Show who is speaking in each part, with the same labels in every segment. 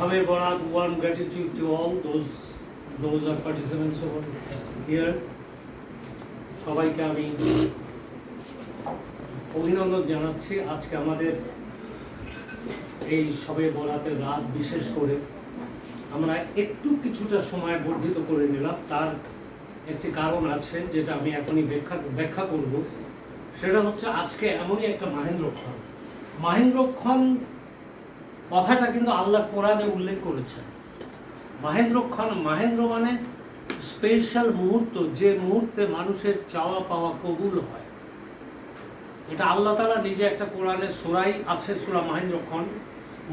Speaker 1: Shabe Barat, warm gratitude to all those those are participants over here. সবাইকে আমি অভিনন্দন জানাচ্ছি। আজকে আমাদের এই সবে বরাতের রাত বিশেষ করে আমরা একটু কিছুটা সময় বর্ধিত করে নিলাম। তার একটি কারণ আছে যেটা আমি এখনই ব্যাখ্যা ব্যাখ্যা করব। সেটা হচ্ছে আজকে এমনই একটা মাহেন্দ্রক্ষণ। মাহেন্দ্রক্ষণ কথাটা কিন্তু আল্লাহ কোরআনে উল্লেখ করেছেন। মাহেন্দ্রক্ষণ মাহেন্দ্র মানে স্পেশাল মুহূর্ত যে মুহূর্তে মানুষের চাওয়া পাওয়া কবুল হয়। এটা আল্লাহ তালা নিজে একটা কোরআনের সুরাই আছে সুরা মাহেন্দ্রক্ষণ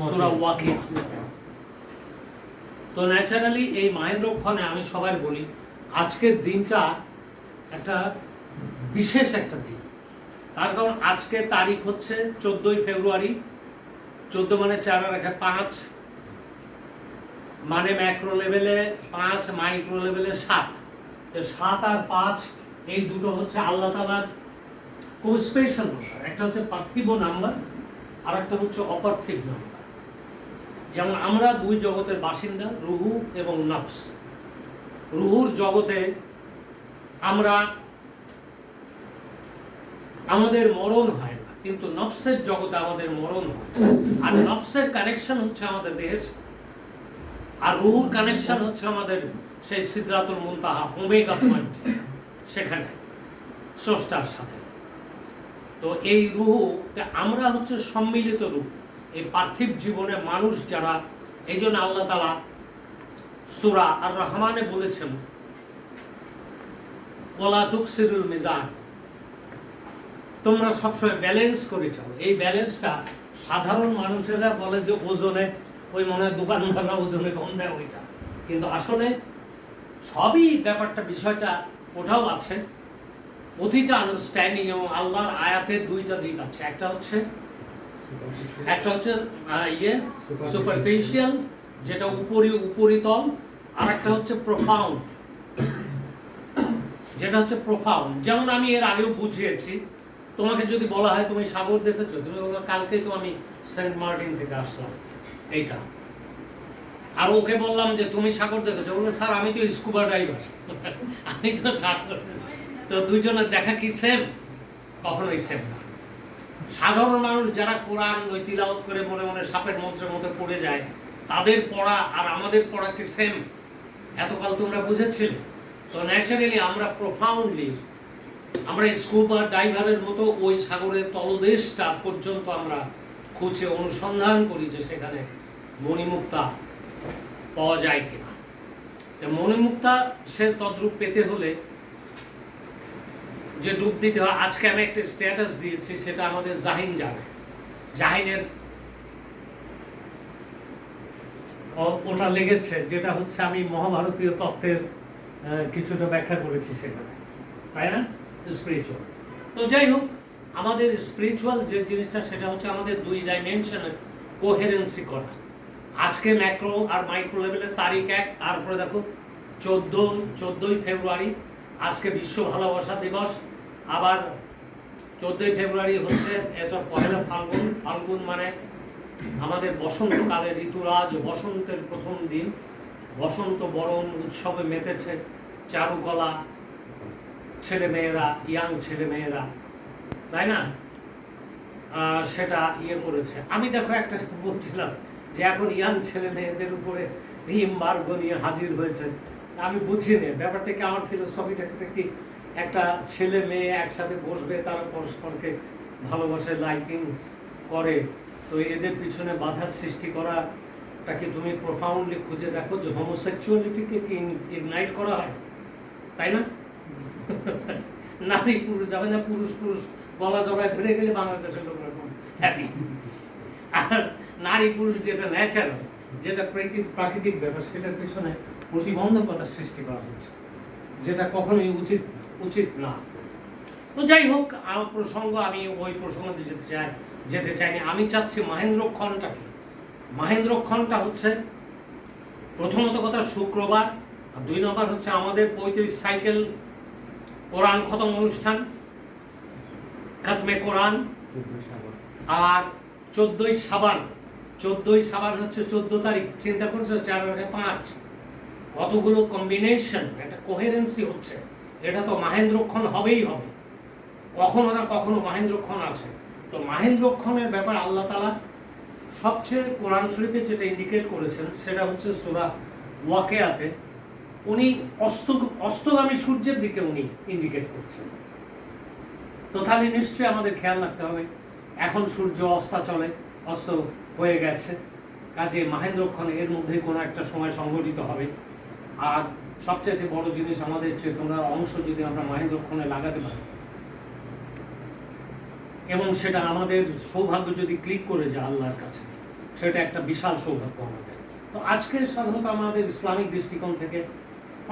Speaker 1: সুরা ওয়াকিয়া। তো ন্যাচারালি এই মাহেন্দ্রক্ষণে আমি সবার বলি আজকের দিনটা একটা বিশেষ একটা দিন। তার কারণ আজকে তারিখ হচ্ছে চোদ্দই ফেব্রুয়ারি চোদ্দ মানে চার আর একে পাঁচ। মানে ম্যাক্রো লেভেলে পাঁচ মাইক্রো লেভেলে সাত। সাত আর পাঁচ, এই দুটো হচ্ছে আল্লাহ তালার খুব স্পেশাল নাম্বার একটা হচ্ছে পার্থিব নাম্বার আর একটা হচ্ছে অপার্থিব নাম্বার যেমন আমরা দুই জগতের বাসিন্দা, রুহু এবং নফস। রুহুর জগতে আমরা, আমাদের মরণ হয়। কিন্তু নফসের জগতে আমাদের মরণ আর নফসের কানেকশন হচ্ছে আমাদের দেহের আর রুহুর কানেকশন হচ্ছে আমাদের সেই সিদ্ধাতুল মুনতাহা ওমেগা পয়েন্ট সেখানে, স্রষ্টার সাথে। তো এই রুহু আমরা হচ্ছে সম্মিলিত রূপ এই পার্থিব জীবনে মানুষ যারা, এই জন্য আল্লাহ তালা সুরা আর রহমানে বলেছেন ওলা তুকসিরুল মিজান তোমরা সবসময় ব্যালেন্স করে চাও এই ব্যালেন্সটা সাধারণ মানুষেরা বলে যে ওজনে ওই মনে হয় দোকানদাররা ওজনে কম দেয় ওইটা। কিন্তু আসলে সবই ব্যাপারটা বিষয়টা ওটাও আছে। প্রতিটা আন্ডারস্ট্যান্ডিং এবং আল্লাহর আয়াতের দুইটা দিক আছে। একটা হচ্ছে একটা হচ্ছে ইয়ে সুপারফিশিয়াল যেটা উপরি উপরিতল। আর একটা হচ্ছে প্রোফাউন্ড যেটা হচ্ছে প্রোফাউন্ড যেমন আমি এর আগেও বুঝিয়েছি তোমাকে যদি বলা হয় তুমি সাগর দেখেছ, তুমি বলবে কালকেই তো আমি সেন্ট মার্টিন থেকে আসলাম। এইটা। আর ওকে বললাম যে, তুমি সাগর দেখেছ? বলবে স্যার, আমি তো স্কুবা ড্রাইভার। আমি তো সাগর। তো দুইজনের দেখা কি সেম কখনোই সেম না। সাধারণ মানুষ যারা কোরআন ওই তিলাওয়াত করে মনে মনে সাপের মন্ত্রের মধ্যে পড়ে যায়, তাদের পড়া আর আমাদের পড়া কি সেম এতকাল তোমরা বুঝেছিলে? তো ন্যাচারালি আমরা প্রোফাউন্ডলি আমরা স্কুবা ডাইভারের মতো ওই সাগরের তলদেশটা পর্যন্ত আমরা খুঁজে অনুসন্ধান করি যে সেখানে মণিমুক্তা পাওয়া যায় কিনা। মণিমুক্তা সে তদ্রূপ পেতে হলে যে ডুব দিতে হয়, আজকে আমি একটা স্ট্যাটাস দিয়েছি, সেটা আমাদের জাহিন জানে। জাহিনের ওটা লেগেছে, যেটা হচ্ছে আমি মহাভারতীয় তত্ত্বের কিছুটা ব্যাখ্যা করেছি সেখানে। তাই না? স্পিরিচুয়াল তো যাই হোক আমাদের স্পিরিচুয়াল যে জিনিসটা, সেটা হচ্ছে আমাদের দুই ডাইমেনশনের কোহেরেন্সি করা। আজকে ম্যাক্রো আর মাইক্রো লেভেলের তারিখ এক, তারপরে দেখো, চোদ্দ, চোদ্দোই ফেব্রুয়ারি, আজকে বিশ্ব ভালোবাসা দিবস। আবার চোদ্দোই ফেব্রুয়ারি হচ্ছে এটা পহেলা ফাল্গুন। ফাল্গুন মানে আমাদের বসন্তকালের ঋতুরাজ, বসন্তের প্রথম দিন। বসন্ত বরণ উৎসবে মেতেছে চারুকলা ছেলে মেয়েরা ইয়াং ছেলে মেয়েরা তাই না? আর সেটা ইয়ে করেছে। আমি দেখো একটা বলছিলাম যে এখন ইয়াং ছেলে মেয়েদের উপরে রিম্বার্গ নিয়ে হাজির হয়েছে। আমি বুঝি নে ব্যাপারটা কি আমার ফিলোসফিটা কি, একটা ছেলে মেয়ে একসাথে বসবে, তারা পরস্পরকে ভালোবাসে লাইকিং করে। তো এদের পিছনে বাধার সৃষ্টি করা তাকে তুমি প্রফাউন্ডলি খুঁজে দেখো যে হোমোসেক্সুয়ালিটিকে কি ইগনাইট করা হয়? তাই না? নারী পুরুষ যাবে না পুরুষ পুরুষ, গলা জড়ায় ধরে গেলে বাংলাদেশের লোক হ্যাপি আর নারী পুরুষ যেটা ন্যাচারাল যেটা প্রাকৃতিক ব্যাপার, সেটার পেছনে প্রতিবন্ধকতার সৃষ্টি করা হচ্ছে, যেটা কখনোই উচিত উচিত না। তো যাই হোক আমার প্রসঙ্গ আমি ওই প্রসঙ্গে যেতে চাই, যেতে চাইনি। আমি চাচ্ছি মাহেন্দ্রক্ষণটা কি মাহেন্দ্রক্ষণটা হচ্ছে, প্রথমত কথা শুক্রবার, আর দুই নম্বর হচ্ছে আমাদের পঁয়ত্রিশ সাইকেল কোরআন খতম অনুষ্ঠান, খাতমে কোরআন, আর চোদ্দই সাবান চোদ্দই সাবান হচ্ছে চোদ্দ তারিখ, চিন্তা করছ চার পাঁচ? কতগুলো কম্বিনেশন একটা কোহেরেন্সি হচ্ছে, এটা তো মাহেন্দ্রক্ষণ হবেই হবে। কখনো না কখনো মাহেন্দ্রক্ষণ আছে। তো মাহেন্দ্রক্ষণের ব্যাপার আল্লাহ তালা সবচেয়ে কোরআন শরীফে যেটা ইন্ডিকেট করেছেন, সেটা হচ্ছে সুরা ওয়াকেয়াতে উনি অস্ত, অস্তগামী সূর্যের দিকে উনি ইন্ডিকেট করছেন। তো তাহলে নিশ্চয়ই আমাদের খেয়াল রাখতে হবে, এখন সূর্য অস্তা চলে, অস্ত হয়ে গেছে। কাজে মাহেন্দ্রক্ষণ এর মধ্যে কোনো একটা সময় সংঘটিত হবে। আর সবচেয়ে বড় জিনিস আমাদের চেতনার অংশ যদি আমরা মাহেন্দ্রক্ষণে লাগাতে পারি, এবং সেটা আমাদের সৌভাগ্য যদি ক্লিক করে যায় আল্লাহর কাছে, সেটা একটা বিশাল সৌভাগ্য আমাদের। তো আজকে সাধারণত আমাদের ইসলামিক দৃষ্টিকোণ থেকে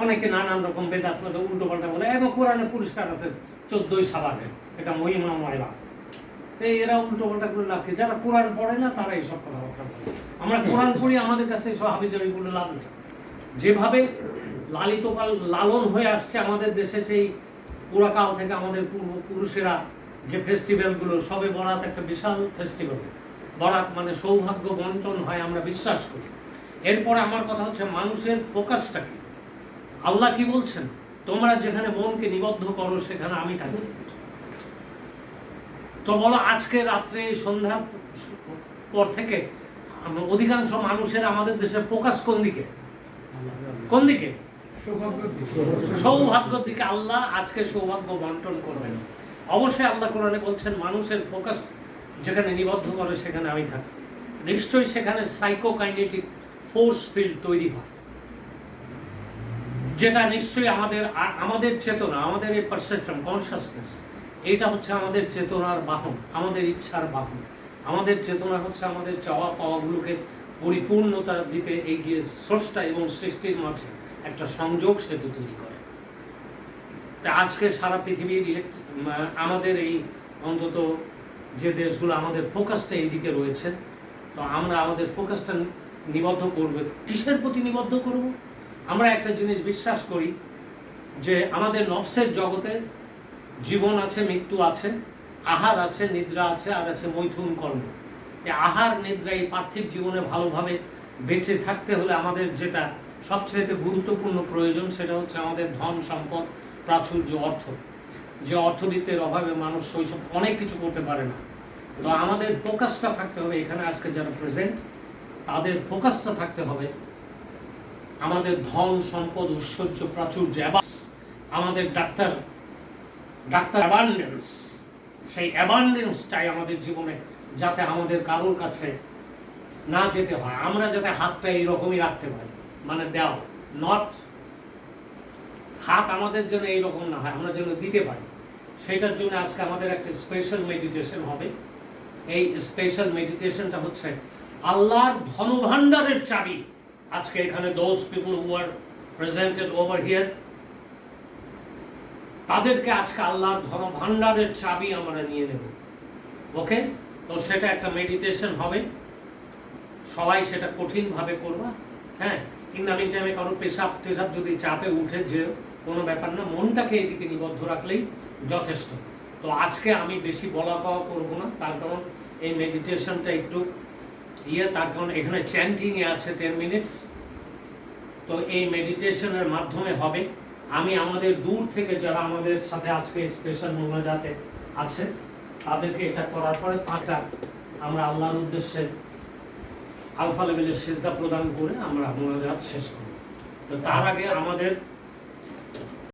Speaker 1: অনেকে নানান রকম বেদাত উল্টো পাল্টা বলে এবং কোরআনে পরিষ্কার আছে, চোদ্দই সাবানে এটা মহিমা ময়লা। তো এরা উল্টো পাল্টা করে লাভ কি? যারা কোরআন পড়ে না, তারা এইসব কথাবার্তা বলে। আমরা কোরআন পড়ি, আমাদের কাছে এইসব হাবিজাবি বলে লাভ নেই। যেভাবে লালিত লালন হয়ে আসছে আমাদের দেশে, সেই পুরাকাল থেকে আমাদের পূর্বপুরুষেরা যে ফেস্টিভ্যালগুলো সবে বরাত একটা বিশাল ফেস্টিভ্যাল বরাত মানে সৌভাগ্য বন্টন হয়, আমরা বিশ্বাস করি। এরপরে আমার কথা হচ্ছে মানুষের ফোকাসটা কি? আল্লাহ কি বলছেন? তোমরা যেখানে মনকে নিবদ্ধ করো, সেখানে আমি থাকি। তো বলো, আজকে রাত্রে, সন্ধ্যা পর থেকে অধিকাংশ মানুষের আমাদের দেশের ফোকাস কোন দিকে? কোন দিকে? সৌভাগ্যের দিকে। আল্লাহ আজকে সৌভাগ্য বন্টন করবেন। অবশ্যই আল্লাহ কোরআনে বলছেন, মানুষের ফোকাস যেখানে নিবদ্ধ করে, সেখানে আমি থাকি। নিশ্চয়ই সেখানে সাইকোকাইনেটিক ফোর্স ফিল্ড তৈরি হয়। যেটা নিশ্চয়ই আমাদের আমাদের চেতনা, আমাদের এই পারসেপশন কনসাসনেস এটা হচ্ছে আমাদের চেতনার বাহন, আমাদের ইচ্ছার বাহন। আমাদের চেতনা হচ্ছে আমাদের চাওয়া পাওয়াগুলোকে পরিপূর্ণতা দিতে এগিয়ে স্রষ্টা এবং সৃষ্টির মাঝে একটা সংযোগ সেতু তৈরি করে। তা আজকে সারা পৃথিবীর আমাদের এই অন্তত যে দেশগুলো আমাদের ফোকাসটা এইদিকে রয়েছে, তো আমরা আমাদের ফোকাসটা নিবদ্ধ করবে। কিসের প্রতি নিবদ্ধ করব? আমরা একটা জিনিস বিশ্বাস করি যে আমাদের নফসের জগতে জীবন আছে, মৃত্যু আছে, আহার আছে, নিদ্রা আছে, আর আছে মৈথুন কর্ম। আহার, নিদ্রা এই পার্থিব জীবনে ভালোভাবে বেঁচে থাকতে হলে আমাদের যেটা সবচেয়ে গুরুত্বপূর্ণ প্রয়োজন সেটা হচ্ছে আমাদের ধন, সম্পদ, প্রাচুর্য, অর্থ। যে অর্থনীতির অভাবে মানুষ শৈশব অনেক কিছু করতে পারে না। তো আমাদের ফোকাসটা থাকতে হবে এখানে আজকে যারা প্রেজেন্ট তাদের ফোকাসটা থাকতে হবে আমাদের ধন সম্পদ ঐশ্বর্য প্রাচুর্য আমাদের ডাক্তার ডাক্তার অ্যাবান্ডেন্স সেই অ্যাবান্ডেন্সটাই আমাদের জীবনে যাতে আমাদের কারোর কাছে না যেতে হয়। আমরা যাতে হাতটা এইরকমই রাখতে পারি। মানে দেও নট হাত আমাদের জন্য এইরকম না হয়, আমরা যেন দিতে পারি। সেটার জন্য আজকে আমাদের একটা স্পেশাল মেডিটেশন হবে। এই স্পেশাল মেডিটেশনটা হচ্ছে আল্লাহর ধনভাণ্ডারের চাবি। আজকে এখানে those people who are presented over here তাদেরকে আজকে আল্লাহর ধনভাণ্ডারের চাবি আমরা নিয়ে নেব। ওকে তো সেটা একটা মেডিটেশন হবে। সবাই সেটা কঠিনভাবে করবা। হ্যাঁ? কিন্তু আমি টাইমে কারও পেশাব টেশাব যদি চাপে উঠে যে কোনো ব্যাপার না, মনটাকে এদিকে নিবদ্ধ রাখলেই যথেষ্ট। তো আজকে আমি বেশি বলা পাওয়া করব না, তার কারণ এই মেডিটেশনটা একটু ইয়ে তার কারণ এখানে চ্যান্টিংয়ে আছে টেন মিনিটস তো এই মেডিটেশনের মাধ্যমে হবে। আমি আমাদের দূর থেকে যারা আমাদের সাথে আজকে স্পেশাল মোনাজাতে আছে, তাদেরকে এটা করার পরে পাঁচটা আমরা আল্লাহর উদ্দেশ্যে আলফা লেভেলের সেজদা প্রদান করে আমরা মোনাজাত শেষ করব। তো তার আগে আমাদের